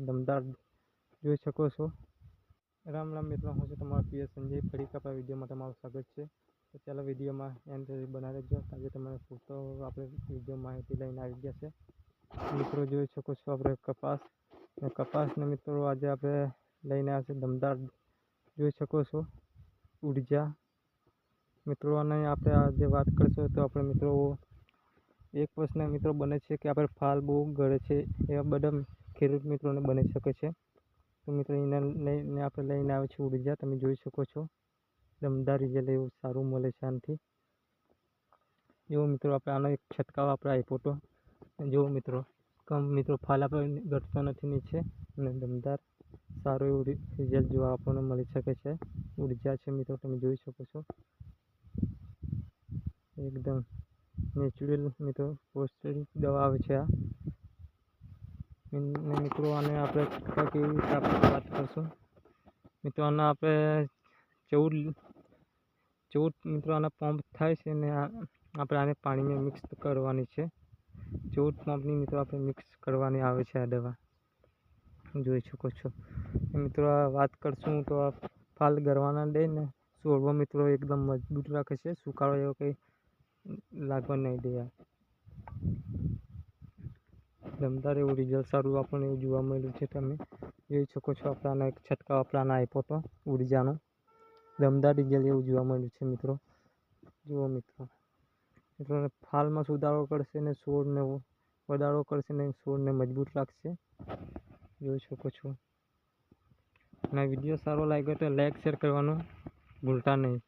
દમદાર જોઈ શકો છો. રામ રામ મિત્રો, હું છું તમારો પ્રિય સંજય ફરી કપા વિડીયોમાં તમારું સ્વાગત છે. તો ચાલો વિડીયોમાં એન્ડ બનાવી દેજો. આજે તમારે પૂરતો આપણે વીડિયો માહિતી લઈને આવી ગયા છે. મિત્રો જોઈ શકો છો આપણે કપાસ. કપાસને મિત્રો આજે આપણે લઈને આવ્યા છે દમદાર. જોઈ શકો છો ઊર્જા. મિત્રો, અને આપણે આજે વાત કરીશું તો આપણે મિત્રો એક વર્ષના મિત્રો બને છે કે આપણે ફાલ બહુ ગળે છે, એવા બધા ખેડૂત મિત્રોને બની શકે છે. તો મિત્રો, એના લઈને આપણે લઈને આવે છે ઊર્જા. તમે જોઈ શકો છો. દમદાર રિઝલ્ટ એવું સારું મળે છે આનાથી. જેવો મિત્રો, આપણે આનો એક છંટકાવ આપણે આપ્યો હતો. જુઓ મિત્રો, કમ મિત્રો, ફાલ આપણે ઘટતો નથી નીચે. અને દમદાર સારું એવું રિઝલ્ટ જોવા આપણને મળી શકે છે. ઊર્જા છે મિત્રો, તમે જોઈ શકો છો. એકદમ નેચરલ મિત્રો પોસ્ટરી દવા આવે છે આ. મિત્રો આને આપણે કેવી રીતે આપણે વાત કરશું. મિત્રો આના આપણે ચૌદ ચૌદ મિત્રો, આના પંપ થાય છે ને આ, આપણે આને પાણીમાં મિક્સ કરવાની છે. ચૌદ પંપની મિત્રો, આપણે મિક્સ કરવાની આવે છે આ દવા. જોઈ શકો છો. મિત્રો, આ વાત કરશું તો આ ફાલ ગરવાના દે ને છોડવો મિત્રો, એકદમ મજબૂત રાખે છે. સુકાળો એવો કંઈ લાગવા નહીં દે આ. દમદાર એવું રિઝલ્ટ સારું આપણને જોવા મળ્યું છે. તમે જોઈ શકો છો આપણાના એક છટકાવ આપણાના આપ્યો હતો ઉર્જાનો. દમદાર રિઝલ્ટ એવું જોવા મળ્યું છે મિત્રો. જુઓ મિત્રો. મિત્રોને ફાલમાં સુધારો કરશે ને છોડને વધારો કરશે ને છોડને મજબૂત રાખશે. જોઈ શકો છો. અને વીડિયો સારો લાગ્યો તો લાઈક શેર કરવાનું ભૂલતા નહીં.